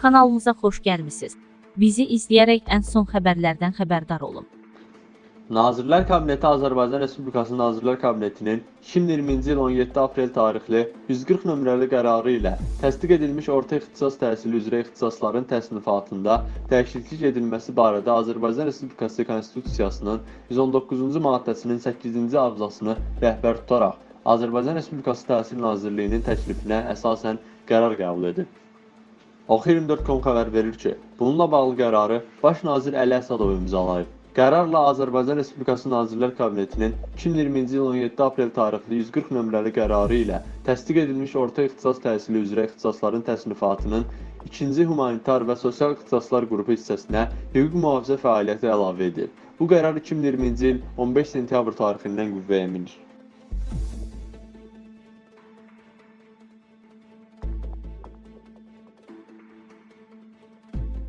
Kanalımıza xoş gəlmisiniz. Bizi izləyərək ən son xəbərlərdən xəbərdar olun. Nazirlər Kabineti Azərbaycan Respublikası Nazirlər Kabinetinin 2020-ci il 17 aprel tarixli 140 nömrəli qərarı ilə təsdiq edilmiş orta ixtisas təhsili üzrə ixtisasların təsnifatında dəyişiklik edilməsi barədə Azərbaycan Respublikası Konstitusiyasının 119-cu maddəsinin 8-ci abzasını rəhbər tutaraq Azərbaycan Respublikası Təhsil Nazirliyinin təklifinə əsasən qərar qəbul edib. Oxu24.com xəbər verir ki, bununla bağlı qərarı Baş nazir Əli Əsədov imzalayıb. Qərarla Azərbaycan Respublikası Nazirlər Kabinetinin 2020-ci il 17 aprel tarixli 140 nömrəli qərarı ilə təsdiq edilmiş orta ixtisas təhsili üzrə ixtisasların təsnifatının ikinci humanitar və sosial ixtisaslar qrupu hissəsinə hüquq mühafizə fəaliyyəti əlavə edilib. Bu qərar 2020-ci il 15 sentyabr tarixindən qüvvəyə minir.